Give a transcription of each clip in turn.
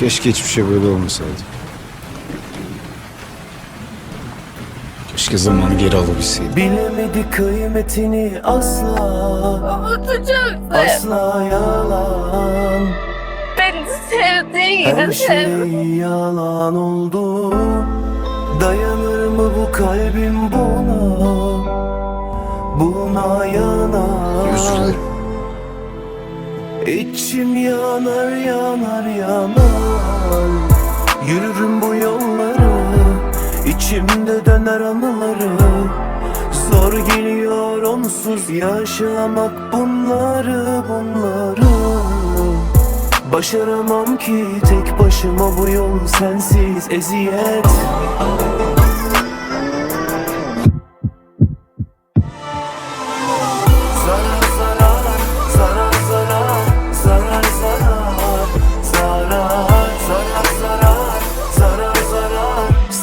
Keşke hiçbir şey böyle olmasaydı. Keşke zamanı geri alabilseydim. Bilemedi kıymetini asla Unutacaksın. Asla yalan Beni sevdiğin Her gibi şey yalan oldu Dayanır mı bu kalbim buna Buna yanar Özür dilerim. İçim yanar yanar yanar içimde döner anıları. Zor geliyor onsuz yaşamak bunları bunları. Başaramam ki tek başıma bu yol sensiz eziyet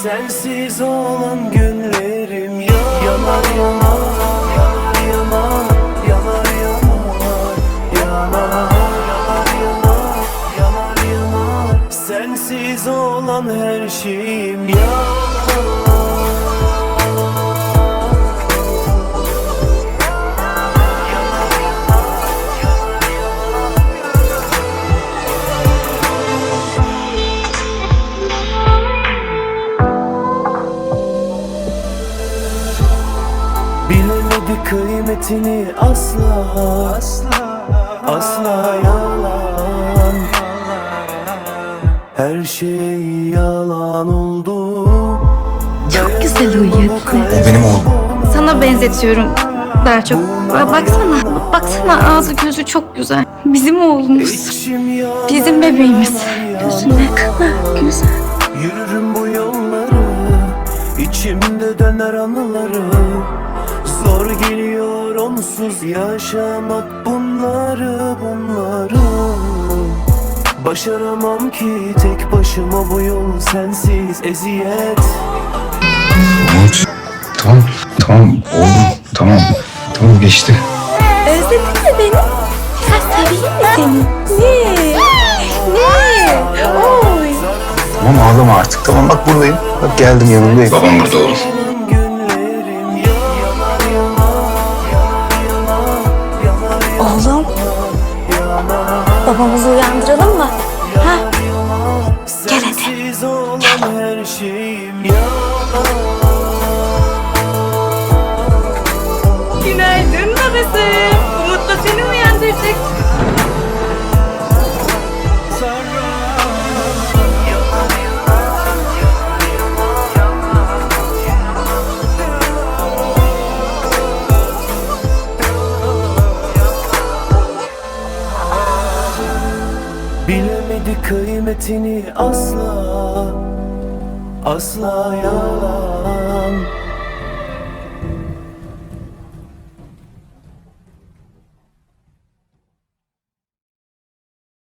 Sensiz olan günlerim ya- yanar yanar, yanar yanar, yanar yanar, yanar yanar yanar, yanar yanar. Sensiz olan her şeyim yanar. Bilemedi kıymetini asla Asla Asla yalan Her şey yalan oldu Çok güzel uyuyor. O benim oğlum. Sana benzetiyorum daha çok. Ba- Baksana, baksana ağzı gözü çok güzel. Bizim oğlumuz. Bizim bebeğimiz. Gözü ne kadar güzel. Yürürüm içimde döner anıları Zor geliyor onsuz yaşamak bunları bunları Başaramam ki tek başıma bu yol sensiz eziyet. Tamam, tamam oğlum. Tamam, tamam geçti. Özledin mi beni? Ha, seveyim mi seni? Ne? Tamam ağlama artık. Tamam bak buradayım. Bak geldim yanındayım. Babam burada oğlum. Oğlum, babamızı uyandıralım mı? Ha? Gel hadi. Sensiz olan her şeyim yalan Günaydın babası. Bilemedi kıymetini asla Asla yalan.